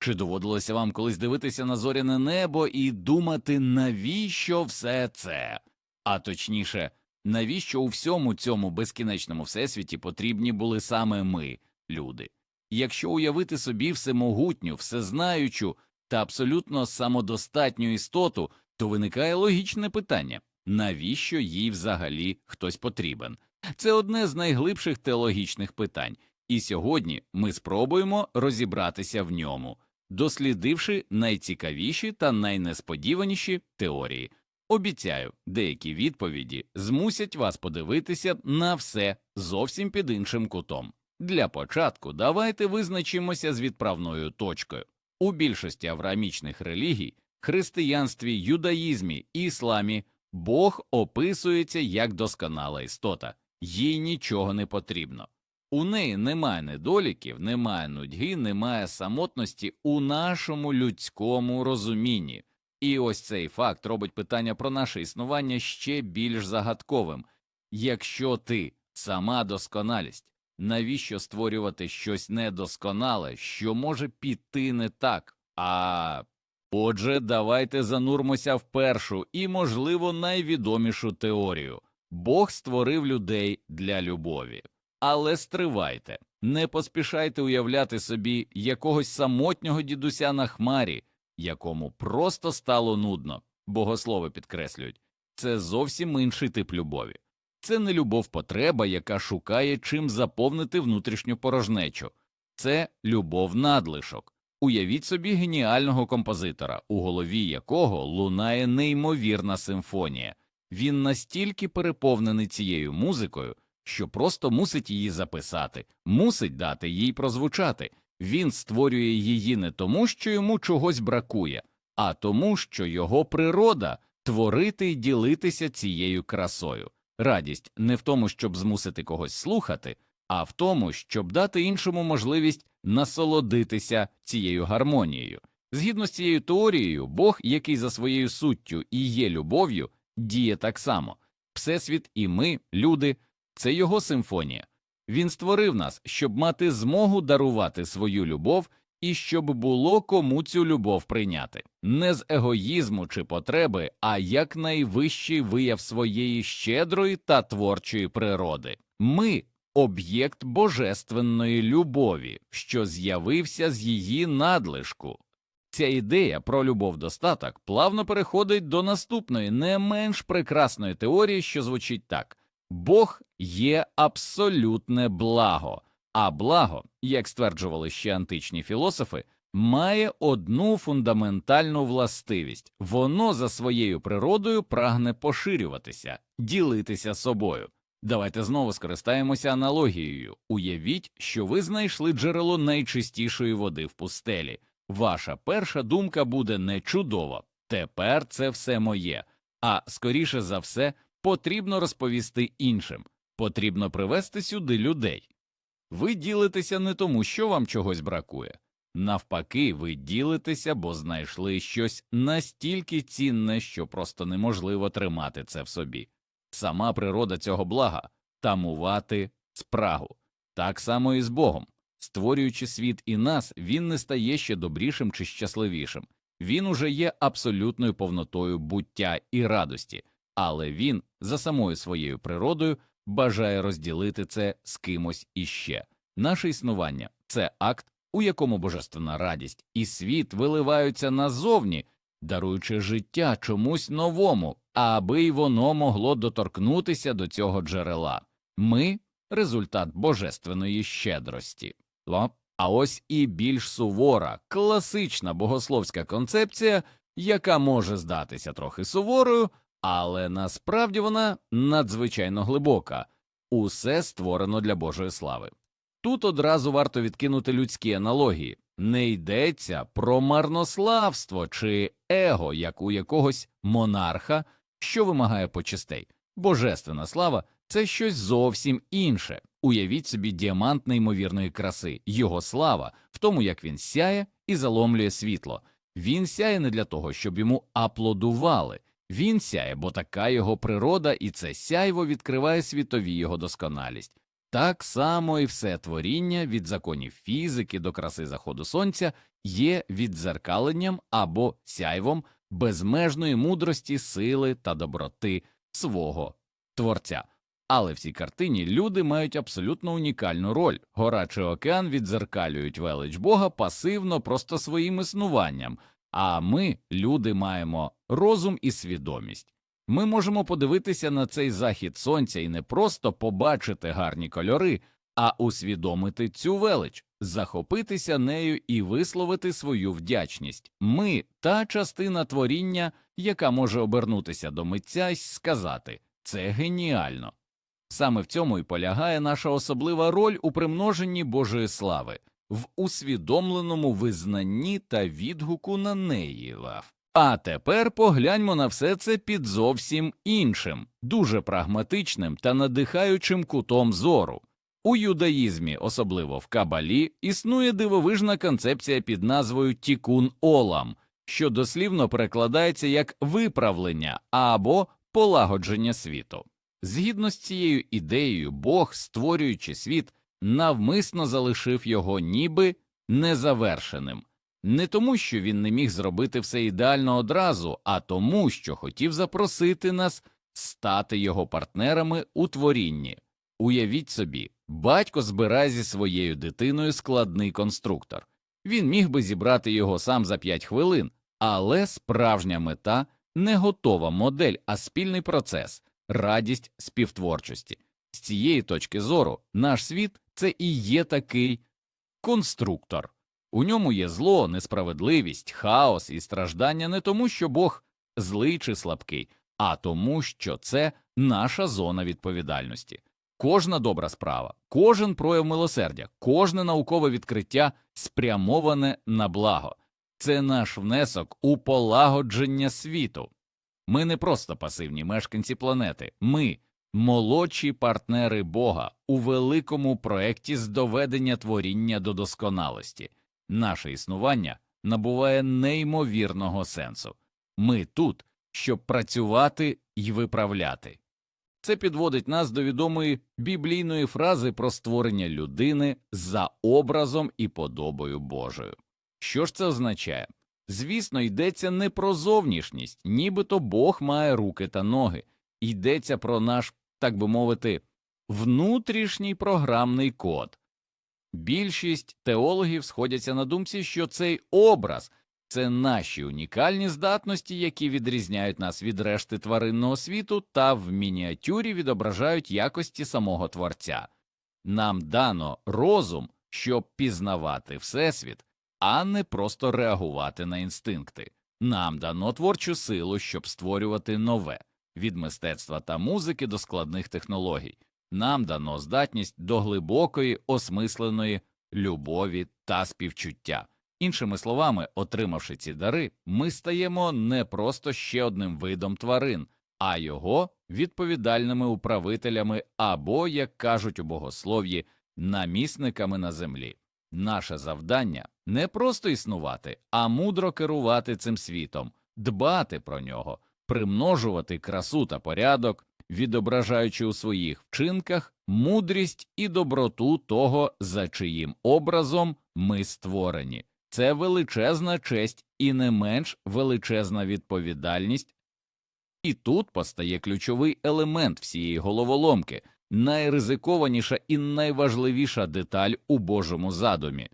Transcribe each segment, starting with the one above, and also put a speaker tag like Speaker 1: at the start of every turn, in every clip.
Speaker 1: Чи доводилося вам колись дивитися на зоряне небо і думати, навіщо все це? А точніше, навіщо у всьому цьому безкінечному всесвіті потрібні були саме ми, люди? Якщо уявити собі всемогутню, всезнаючу та абсолютно самодостатню істоту, то виникає логічне питання навіщо їй взагалі хтось потрібен? Це одне з найглибших теологічних питань, і сьогодні ми спробуємо розібратися в ньому, дослідивши найцікавіші та найнесподіваніші теорії. Обіцяю, деякі відповіді змусять вас подивитися на все зовсім під іншим кутом. Для початку давайте визначимося з відправною точкою. У більшості авраамічних релігій, християнстві, юдаїзмі і ісламі Бог описується як досконала істота, їй нічого не потрібно. У неї немає недоліків, немає нудьги, немає самотності у нашому людському розумінні. І ось цей факт робить питання про наше існування ще більш загадковим. Якщо ти сама досконалість, навіщо створювати щось недосконале, що може піти не так? А отже, давайте занурмося в першу і, можливо, найвідомішу теорію Бог створив людей для любові. Але стривайте, не поспішайте уявляти собі якогось самотнього дідуся на хмарі, якому просто стало нудно, богослови підкреслюють, це зовсім інший тип любові. Це не любов потреба, яка шукає чим заповнити внутрішню порожнечу, це любов надлишок. Уявіть собі геніального композитора, у голові якого лунає неймовірна симфонія. Він настільки переповнений цією музикою, що просто мусить її записати, мусить дати їй прозвучати. Він створює її не тому, що йому чогось бракує, а тому, що його природа творити і ділитися цією красою. Радість не в тому, щоб змусити когось слухати, а в тому, щоб дати іншому можливість насолодитися цією гармонією. Згідно з цією теорією, Бог, який за своєю суттю і є любов'ю, діє так само. Всесвіт і ми, люди, це його симфонія. Він створив нас, щоб мати змогу дарувати свою любов і щоб було кому цю любов прийняти, не з егоїзму чи потреби, а як найвищий вияв своєї щедрої та творчої природи. Ми об'єкт божественної любові, що з'явився з її надлишку. Ця ідея про любов достаток плавно переходить до наступної, не менш прекрасної теорії, що звучить так Бог є абсолютне благо, а благо, як стверджували ще античні філософи, має одну фундаментальну властивість воно за своєю природою прагне поширюватися, ділитися собою. Давайте знову скористаємося аналогією. Уявіть, що ви знайшли джерело найчистішої води в пустелі. Ваша перша думка буде не чудова, тепер це все моє, а скоріше за все потрібно розповісти іншим, потрібно привести сюди людей. Ви ділитеся не тому, що вам чогось бракує. Навпаки, ви ділитеся, бо знайшли щось настільки цінне, що просто неможливо тримати це в собі. Сама природа цього блага тамувати спрагу. Так само і з Богом. Створюючи світ і нас, він не стає ще добрішим чи щасливішим. Він уже є абсолютною повнотою буття і радості, але він за самою своєю природою бажає розділити це з кимось іще. Наше існування це акт, у якому божественна радість і світ виливаються назовні, даруючи життя чомусь новому, аби й воно могло доторкнутися до цього джерела. Ми результат божественної щедрості. А ось і більш сувора, класична богословська концепція, яка може здатися трохи суворою, але насправді вона надзвичайно глибока усе створено для Божої слави. Тут одразу варто відкинути людські аналогії не йдеться про марнославство чи его, як у якогось монарха, що вимагає почестей. Божественна слава це щось зовсім інше. Уявіть собі діамант неймовірної краси, його слава в тому, як він сяє і заломлює світло. Він сяє не для того, щоб йому аплодували. Він сяє, бо така його природа, і це сяйво відкриває світові його досконалість. Так само і все творіння від законів фізики до краси заходу сонця є віддзеркаленням або сяйвом безмежної мудрості, сили та доброти свого творця. Але в цій картині люди мають абсолютно унікальну роль. Гора чи океан віддзеркалюють велич Бога пасивно, просто своїм існуванням. А ми, люди, маємо розум і свідомість. Ми можемо подивитися на цей захід сонця і не просто побачити гарні кольори, а усвідомити цю велич, захопитися нею і висловити свою вдячність. Ми та частина творіння, яка може обернутися до митця й сказати це геніально. Саме в цьому і полягає наша особлива роль у примноженні Божої слави, в усвідомленому визнанні та відгуку на неї. Лав. А тепер погляньмо на все це під зовсім іншим, дуже прагматичним та надихаючим кутом зору. У юдаїзмі, особливо в Кабалі, існує дивовижна концепція під назвою Тікун Олам, що дослівно перекладається як виправлення або полагодження світу. Згідно з цією ідеєю, Бог, створюючи світ, навмисно залишив його ніби незавершеним, не тому, що він не міг зробити все ідеально одразу, а тому, що хотів запросити нас стати його партнерами у творінні. Уявіть собі, батько збирає зі своєю дитиною складний конструктор. Він міг би зібрати його сам за 5 хвилин, але справжня мета не готова модель, а спільний процес, радість співтворчості. З цієї точки зору наш світ це і є такий конструктор. У ньому є зло, несправедливість, хаос і страждання не тому, що Бог злий чи слабкий, а тому, що це наша зона відповідальності. Кожна добра справа, кожен прояв милосердя, кожне наукове відкриття спрямоване на благо. Це наш внесок у полагодження світу. Ми не просто пасивні мешканці планети, ми молодші партнери Бога у великому проекті з доведення творіння до досконалості. Наше існування набуває неймовірного сенсу. Ми тут, щоб працювати і виправляти. Це підводить нас до відомої біблійної фрази про створення людини за образом і подобою Божою. Що ж це означає? Звісно, йдеться не про зовнішність, нібито Бог має руки та ноги, йдеться про наш, так би мовити, внутрішній програмний код. Більшість теологів сходяться на думці, що цей образ це наші унікальні здатності, які відрізняють нас від решти тваринного світу та в мініатюрі відображають якості самого творця. Нам дано розум, щоб пізнавати Всесвіт, а не просто реагувати на інстинкти. Нам дано творчу силу, щоб створювати нове від мистецтва та музики до складних технологій. Нам дано здатність до глибокої, осмисленої любові та співчуття. Іншими словами, отримавши ці дари, ми стаємо не просто ще одним видом тварин, а його відповідальними управителями або, як кажуть у богослов'ї, намісниками на землі. Наше завдання не просто існувати, а мудро керувати цим світом, дбати про нього, примножувати красу та порядок, відображаючи у своїх вчинках мудрість і доброту того, за чиїм образом ми створені. Це величезна честь і не менш величезна відповідальність. І тут постає ключовий елемент всієї головоломки, найризикованіша і найважливіша деталь у Божому задумі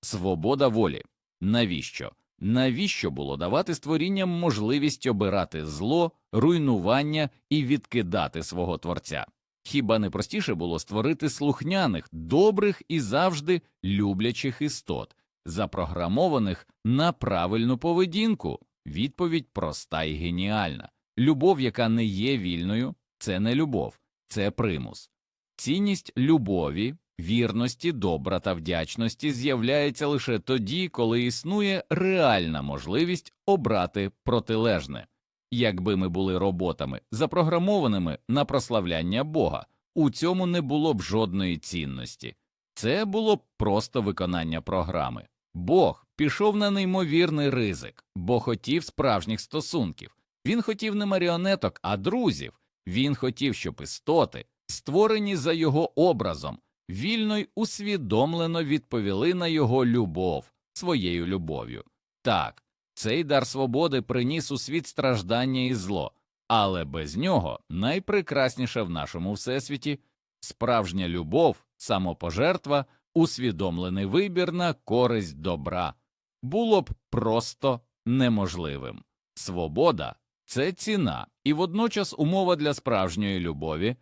Speaker 1: свобода волі. Навіщо? Навіщо було давати створінням можливість обирати зло, руйнування і відкидати свого творця? Хіба не простіше було створити слухняних, добрих і завжди люблячих істот, запрограмованих на правильну поведінку? Відповідь проста і геніальна. Любов, яка не є вільною, це не любов, це примус. Цінність любові, вірності, добра та вдячності з'являється лише тоді, коли існує реальна можливість обрати протилежне. Якби ми були роботами, запрограмованими на прославляння Бога, у цьому не було б жодної цінності. Це було б просто виконання програми. Бог пішов на неймовірний ризик, бо хотів справжніх стосунків. Він хотів не маріонеток, а друзів. Він хотів, щоб істоти, створені за його образом, вільно й усвідомлено відповіли на його любов, своєю любов'ю. Так, цей дар свободи приніс у світ страждання і зло, але без нього найпрекрасніше в нашому всесвіті справжня любов, самопожертва, усвідомлений вибір на користь добра було б просто неможливим. Свобода це ціна і водночас умова для справжньої любові.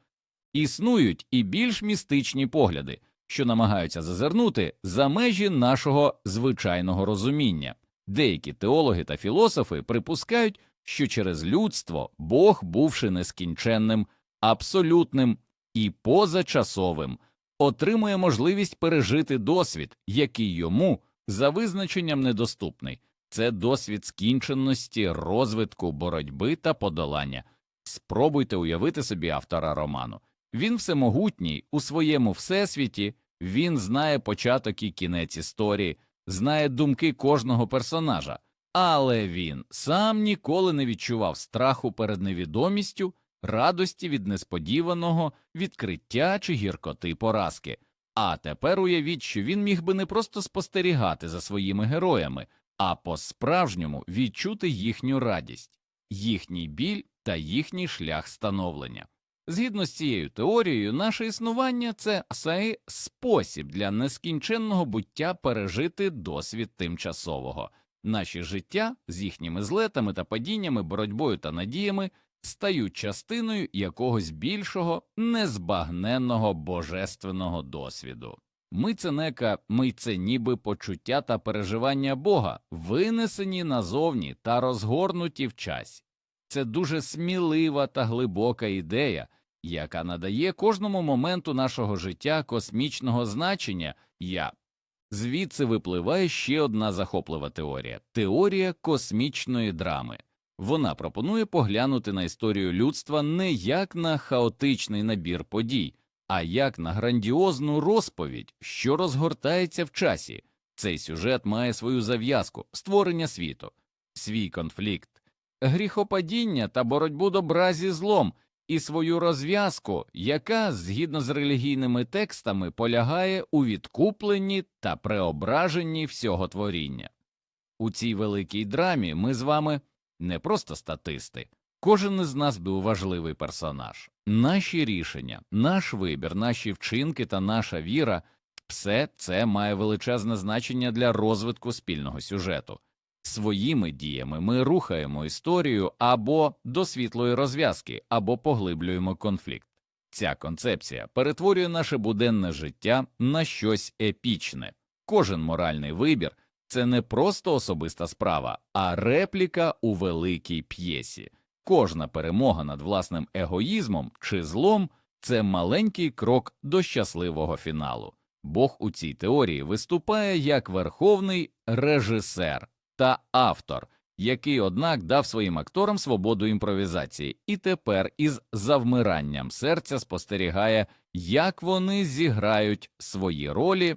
Speaker 1: Існують і більш містичні погляди, що намагаються зазирнути за межі нашого звичайного розуміння. Деякі теологи та філософи припускають, що через людство Бог, бувши нескінченним, абсолютним і позачасовим, отримує можливість пережити досвід, який йому за визначенням недоступний. Це досвід скінченності, розвитку, боротьби та подолання. Спробуйте уявити собі автора роману. Він всемогутній у своєму всесвіті, він знає початок і кінець історії, знає думки кожного персонажа, але він сам ніколи не відчував страху перед невідомістю, радості від несподіваного відкриття чи гіркоти поразки. А тепер уявіть, що він міг би не просто спостерігати за своїми героями, а по-справжньому відчути їхню радість, їхній біль та їхній шлях становлення. Згідно з цією теорією, наше існування це цей спосіб для нескінченного буття пережити досвід тимчасового. Наші життя з їхніми злетами та падіннями, боротьбою та надіями стають частиною якогось більшого, незбагненного божественного досвіду. Ми це нека, ми це ніби почуття та переживання Бога, винесені назовні та розгорнуті в часі. Це дуже смілива та глибока ідея, яка надає кожному моменту нашого життя космічного значення я. Звідси випливає ще одна захоплива теорія теорія космічної драми. Вона пропонує поглянути на історію людства не як на хаотичний набір подій, а як на грандіозну розповідь, що розгортається в часі. Цей сюжет має свою зав'язку, створення світу, свій конфлікт, гріхопадіння та боротьбу добра зі злом, і свою розв'язку, яка, згідно з релігійними текстами, полягає у відкупленні та преображенні всього творіння. У цій великій драмі ми з вами не просто статисти. Кожен із нас був важливий персонаж. Наші рішення, наш вибір, наші вчинки та наша віра все це має величезне значення для розвитку спільного сюжету. Своїми діями ми рухаємо історію або до світлої розв'язки, або поглиблюємо конфлікт. Ця концепція перетворює наше буденне життя на щось епічне. Кожен моральний вибір це не просто особиста справа, а репліка у великій п'єсі. Кожна перемога над власним егоїзмом чи злом це маленький крок до щасливого фіналу. Бог у цій теорії виступає як верховний режисер та автор, який, однак, дав своїм акторам свободу імпровізації, і тепер із завмиранням серця спостерігає, як вони зіграють свої ролі.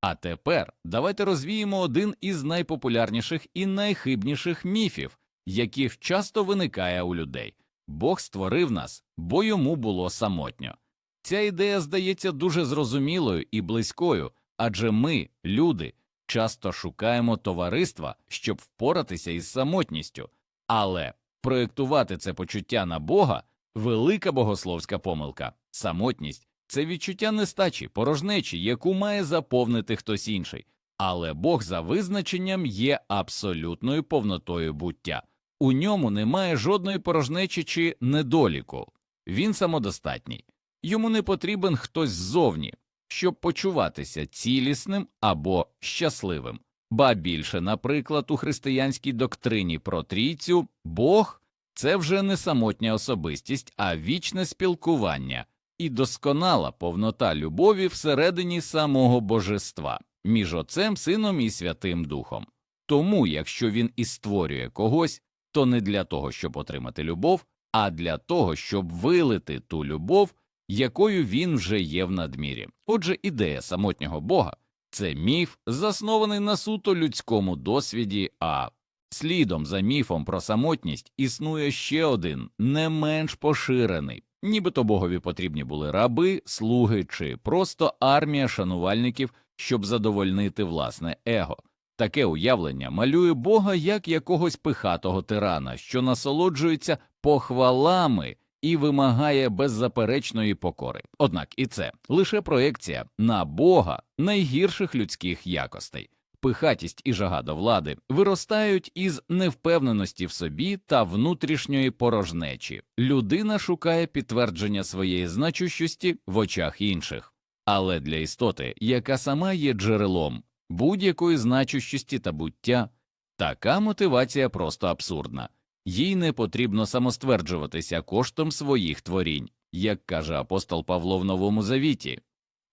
Speaker 1: А тепер давайте розвіємо один із найпопулярніших і найхибніших міфів, яких часто виникає у людей Бог створив нас, бо йому було самотньо. Ця ідея здається дуже зрозумілою і близькою, адже ми, люди, часто шукаємо товариства, щоб впоратися із самотністю, але проєктувати це почуття на Бога велика богословська помилка. Самотність це відчуття нестачі, порожнечі, яку має заповнити хтось інший, але Бог за визначенням є абсолютною повнотою буття. У ньому немає жодної порожнечі чи недоліку, він самодостатній, йому не потрібен хтось ззовні, щоб почуватися цілісним або щасливим. Ба більше, наприклад, у християнській доктрині про трійцю Бог це вже не самотня особистість, а вічне спілкування і досконала повнота любові всередині самого божества між Отцем, Сином і Святим Духом. Тому, якщо він і створює когось, то не для того, щоб отримати любов, а для того, щоб вилити ту любов, якою він вже є в надмірі. Отже, ідея самотнього Бога це міф, заснований на суто людському досвіді, а слідом за міфом про самотність існує ще один, не менш поширений. Нібито богові потрібні були раби, слуги чи просто армія шанувальників, щоб задовольнити власне его. Таке уявлення малює Бога як якогось пихатого тирана, що насолоджується похвалами і вимагає беззаперечної покори. Однак і це лише проекція на Бога найгірших людських якостей. Пихатість і жага до влади виростають із невпевненості в собі та внутрішньої порожнечі. Людина шукає підтвердження своєї значущості в очах інших, але для істоти, яка сама є джерелом будь-якої значущості та буття, така мотивація просто абсурдна. Їй не потрібно самостверджуватися коштом своїх творінь, як каже апостол Павло в Новому Завіті.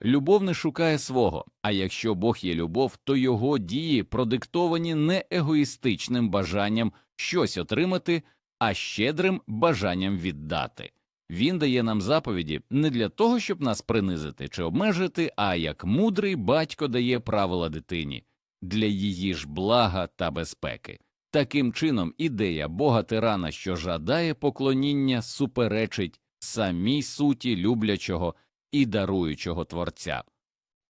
Speaker 1: Любов не шукає свого, а якщо Бог є любов, то його дії продиктовані не егоїстичним бажанням щось отримати, а щедрим бажанням віддати. Він дає нам заповіді не для того, щоб нас принизити чи обмежити, а як мудрий батько дає правила дитині для її ж блага та безпеки. Таким чином, ідея Бога тирана, що жадає поклоніння, суперечить самій суті люблячого і даруючого творця.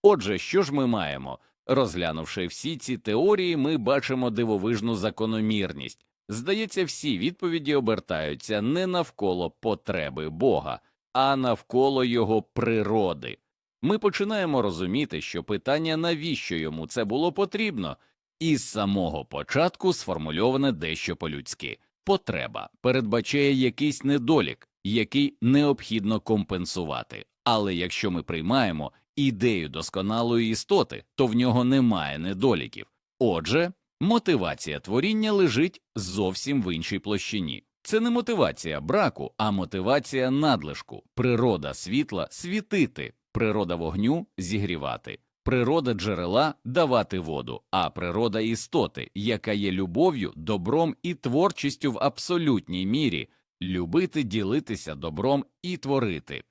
Speaker 1: Отже, що ж ми маємо? Розглянувши всі ці теорії, ми бачимо дивовижну закономірність. Здається, всі відповіді обертаються не навколо потреби Бога, а навколо його природи. Ми починаємо розуміти, що питання, навіщо йому це було потрібно, із самого початку сформульоване дещо по-людськи. Потреба передбачає якийсь недолік, який необхідно компенсувати. Але якщо ми приймаємо ідею досконалої істоти, то в нього немає недоліків. Отже, мотивація творіння лежить зовсім в іншій площині. Це не мотивація браку, а мотивація надлишку, природа світла світити, природа вогню зігрівати, природа джерела давати воду, а природа істоти, яка є любов'ю, добром і творчістю в абсолютній мірі, любити, ділитися добром і творити.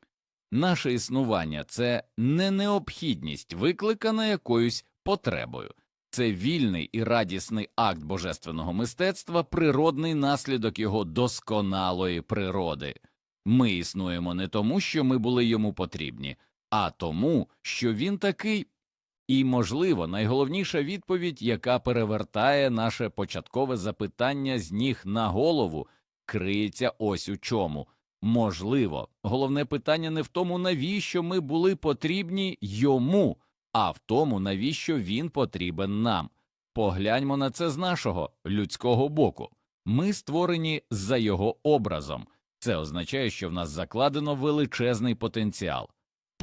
Speaker 1: Наше існування це не необхідність, викликана якоюсь потребою, це вільний і радісний акт божественного мистецтва, природний наслідок його досконалої природи. Ми існуємо не тому, що ми були йому потрібні, а тому, що він такий. І, можливо, найголовніша відповідь, яка перевертає наше початкове запитання з ніг на голову, криється ось у чому. Можливо, головне питання не в тому, навіщо ми були потрібні йому, а в тому, навіщо він потрібен нам. Погляньмо на це з нашого людського боку. Ми створені за його образом. Це означає, що в нас закладено величезний потенціал,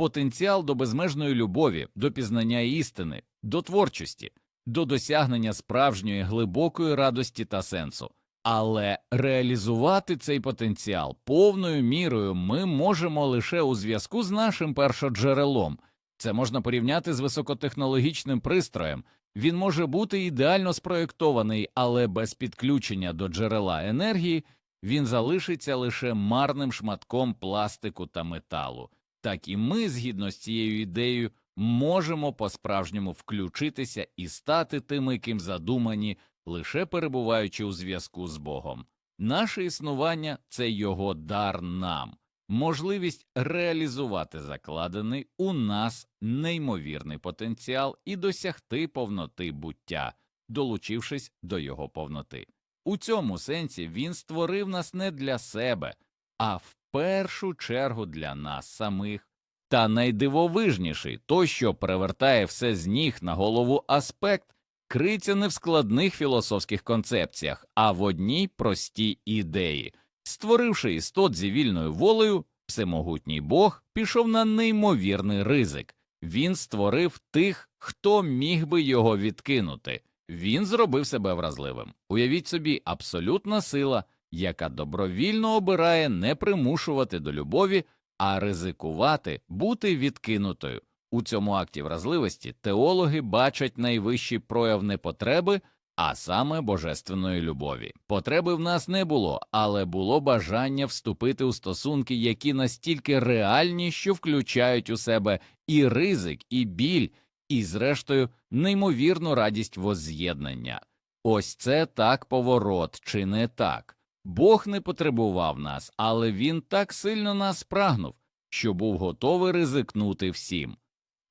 Speaker 1: потенціал до безмежної любові, до пізнання істини, до творчості, до досягнення справжньої глибокої радості та сенсу. Але реалізувати цей потенціал повною мірою ми можемо лише у зв'язку з нашим першоджерелом. Це можна порівняти з високотехнологічним пристроєм. Він може бути ідеально спроєктований, але без підключення до джерела енергії він залишиться лише марним шматком пластику та металу. Так і ми, згідно з цією ідеєю, можемо по-справжньому включитися і стати тими, ким задумані лише перебуваючи у зв'язку з Богом. Наше існування це його дар нам, можливість реалізувати закладений у нас неймовірний потенціал і досягти повноти буття, долучившись до його повноти. У цьому сенсі він створив нас не для себе, а в першу чергу для нас самих. Та найдивовижніший той, що перевертає все з ніг на голову аспект криється не в складних філософських концепціях, а в одній простій ідеї. Створивши істот зі вільною волею, всемогутній Бог пішов на неймовірний ризик. Він створив тих, хто міг би його відкинути. Він зробив себе вразливим. Уявіть собі, абсолютна сила, яка добровільно обирає не примушувати до любові, а ризикувати бути відкинутою. У цьому акті вразливості теологи бачать найвищий прояв не потреби, а саме божественної любові. Потреби в нас не було, але було бажання вступити у стосунки, які настільки реальні, що включають у себе і ризик, і біль, і, зрештою, неймовірну радість возз'єднання. Ось це так поворот, чи не так? Бог не потребував нас, але він так сильно нас прагнув, що був готовий ризикнути всім.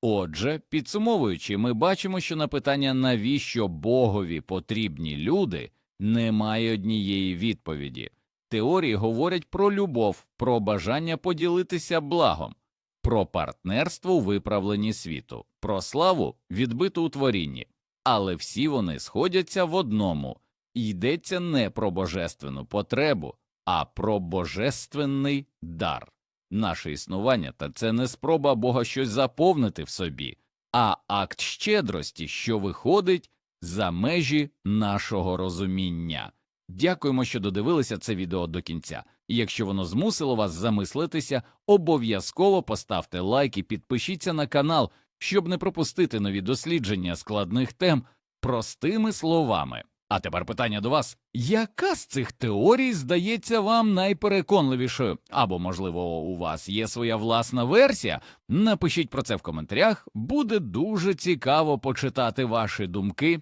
Speaker 1: Отже, підсумовуючи, ми бачимо, що на питання, навіщо Богові потрібні люди, немає однієї відповіді. Теорії говорять про любов, про бажання поділитися благом, про партнерство у виправленні світу, про славу, відбиту у творінні. Але всі вони сходяться в одному йдеться не про божественну потребу, а про божественний дар. Наше існування та це не спроба Бога щось заповнити в собі, а акт щедрості, що виходить за межі нашого розуміння. Дякуємо, що додивилися це відео до кінця. І якщо воно змусило вас замислитися, обов'язково поставте лайк і підпишіться на канал, щоб не пропустити нові дослідження складних тем простими словами. А тепер питання до вас: яка з цих теорій здається вам найпереконливішою? Або, можливо, у вас є своя власна версія? Напишіть про це в коментарях, буде дуже цікаво почитати ваші думки.